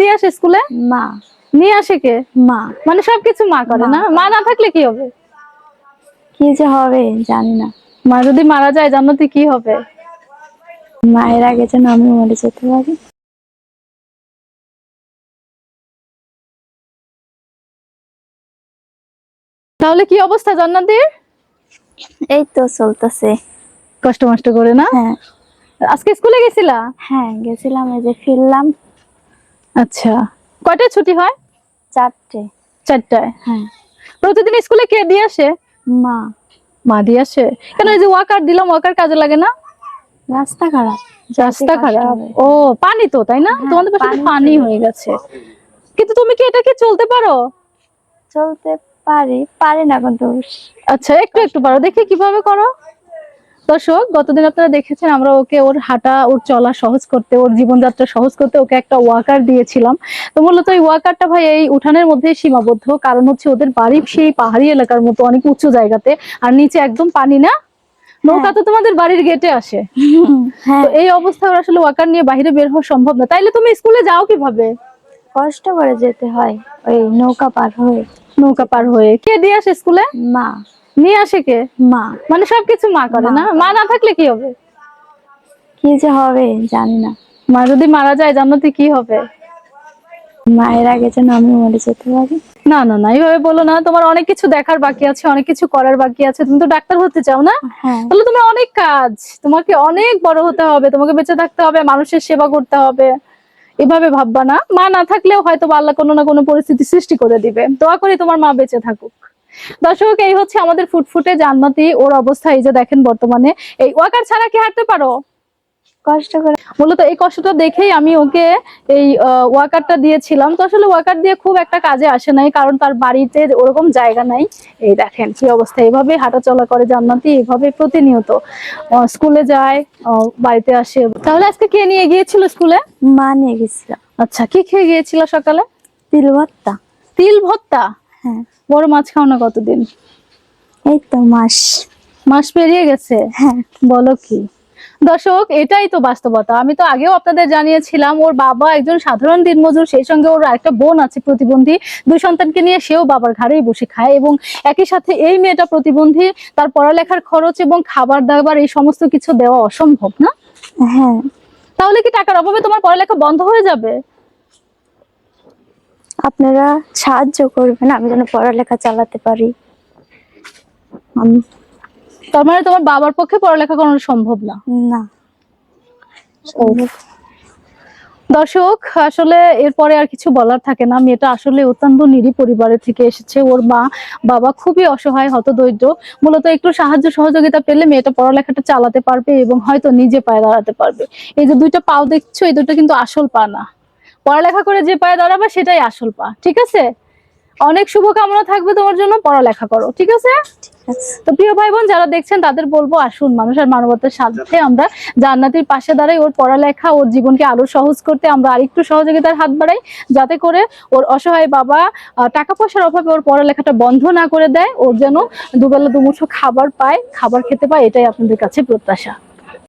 দিয়ে আসে স্কুলে? মা। নিয়ে আসে কে? মা। মানে সবকিছু মা করে না? মা না থাকলে কি হবে? কি যে হবে জানি না। মা যদি মারা যায় জান্নাতে কি হবে? মায়ের আগে যেন আমি মরে যেতে পারি। তাহলে কি অবস্থা জান্নাতের? এই তো চলতেছে। কষ্ট মষ্ট করে না? হ্যাঁ। আজকে স্কুলে গেছিলা? হ্যাঁ গেছিলাম এই যে ফিরলাম। আচ্ছা। কয়টায় ছুটি হয়? চারটে। চারটায়? হ্যাঁ। প্রতিদিন স্কুলে কে দিয়ে আসে? মা। মা দিয়ে আসে? কেন এই যে ওয়াকার দিলাম ওয়াকার কাজে লাগে না? রাস্তা খারাপ। রাস্তা খারাপ। ও পানি তো তাই না? হ্যাঁ, তোমাদের পাশে পানি পানি হয়ে গেছে। কিন্তু তুমি কি এটাকে চলতে পারো? চলতে পারি পারি না কিন্তু। আচ্ছা একটু একটু পারো। দেখি কীভাবে করো। দর্শক গতদিন আপনারা দেখেছেন আমরা ওকে ওর হাঁটা ওর চলা সহজ করতে ওর জীবনযাত্রা সহজ করতে ওকে একটা ওয়াকার দিয়েছিলাম। তো মূলত এই ওয়াকারটা ভাই এই উঠানের মধ্যে সীমাবদ্ধ কারণ হচ্ছে ওদের বাড়ি সেই পাহাড়ি এলাকার মতো অনেক উঁচু জায়গাতে আর নিচে একদম পানি না। নৌকা তো তোমাদের বাড়ির গেটে আসে। হ্যাঁ। তো এই অবস্থায় ওর আসলে ওয়াকার নিয়ে বাইরে বের হওয়া সম্ভব না। তাইলে তুমি স্কুলে যাও কীভাবে? কষ্ট করে যেতে হয়। ওই নৌকা পার হয়ে। নৌকা পার হয়ে। কে দিয়ে আসে স্কুলে? মা। নিয়ে আসে কে? মা। মানে সবকিছু মা করে না? মা না থাকলে কি হবে? কি যে হবে জানি না। মা যদি মারা যায় জান্নাতে কি হবে? মায়ের আগে যেন আমি মরে যেতে পারি। না না না এইভাবে বলো না। তোমার অনেক কিছু দেখার বাকি আছে অনেক কিছু করার বাকি আছে। তুমি তো ডাক্তার হতে চাও না? হ্যাঁ। তাহলে তোমার অনেক কাজ। তোমাকে অনেক বড় হতে হবে। তোমাকে বেঁচে থাকতে হবে মানুষের সেবা করতে হবে। এভাবে ভাববা না। মা না থাকলেও হয়তো আল্লাহ কোনো না কোনো পরিস্থিতি সৃষ্টি করে দিবে। দোয়া করি তোমার মা বেঁচে থাকুক। দর্শক এই হচ্ছে আমাদের ফুটফুটে জান্নাতি ওর অবস্থা। এই যে দেখেন বর্তমানে এই ওয়াকার ছাড়া কি হাঁটতে পারো? কষ্ট করে। মূলত এই কষ্টটা দেখেই আমি ওকে এই ওয়াকারটা দিয়েছিলাম। তো আসলে ওয়াকার দিয়ে খুব একটা কাজে আসে নাই কারণ তার বাড়িতে ওরকম জায়গা নাই। এই দেখেন কি অবস্থা। এইভাবে হাঁটা চলা করে জান্নাতি এইভাবে প্রতিনিয়ত স্কুলে যায় বাড়িতে আসে। তাহলে আজকে কে নিয়ে গিয়েছিল স্কুলে? মা নিয়ে গেছিলাম আচ্ছা কি খেয়ে গিয়েছিল সকালে? তিল ভর্তা। তিল ভর্তা? হ্যাঁ। বড় মাছ খাও না কতদিন? এই তো মাস। মাস পেরিয়ে গেছে? হ্যাঁ। বলো কি? দর্শক এটাই তো বাস্তবতা। আমি তো আগেও আপনাদের জানিয়েছিলাম ওর বাবা একজন সাধারণ দিনমজুর সেই সঙ্গে ওর একটা বোন আছে প্রতিবন্ধী। দুই সন্তানকে নিয়ে সেও বাবার ঘাড়েই বসে খায় এবং একই সাথে এই মেয়েটা প্রতিবন্ধী তার পড়ালেখার খরচ এবং খাবার দাবার এই সমস্ত কিছু দেওয়া অসম্ভব না? হ্যাঁ। তাহলে কি টাকার অভাবে তোমার পড়ালেখা বন্ধ হয়ে যাবে? আপনারা সাহায্য করবেন আমি যেন পড়ালেখা চালাতে পারি। তার মানে তোমার বাবার পক্ষে পড়ালেখা করানো সম্ভব না? না। দর্শক আসলে এরপরে আর কিছু বলার থাকে না। মেয়েটা আসলে অত্যন্ত নিরীহ পরিবারের থেকে এসেছে। ওর মা বাবা খুবই অসহায় হতদরিদ্র। মূলত একটু সাহায্য সহযোগিতা পেলে মেয়েটা পড়ালেখাটা চালাতে পারবে এবং হয়তো নিজে পায়ে দাঁড়াতে পারবে। এই যে দুইটা পাও দেখছ এই দুটো কিন্তু আসল পা না। পড়ালেখা করে যে পায়ে দাঁড়াবে সেটাই আসল পা, ঠিক আছে? অনেক শুভকামনা থাকবে তোমার জন্য, পড়ালেখা করো, ঠিক আছে? তো প্রিয় ভাই বোন যারা দেখছেন, তাদের বলব আসুন মানুষ আর মানবতার সাথে আমরা জান্নাতির পাশে দাঁড়াই, ওর পড়ালেখা, ওর জীবনকে আরও সহজ করতে আমরা আরেকটু সহযোগিতার হাত বাড়াই, যাতে করে ওর অসহায় বাবা টাকা পয়সার অভাবে ওর পড়ালেখাটা বন্ধ না করে দেয়, ওর যেন দুবেলা দুমুঠো খাবার পায়, খাবার খেতে পায়, এটাই আপনাদের কাছে প্রত্যাশা।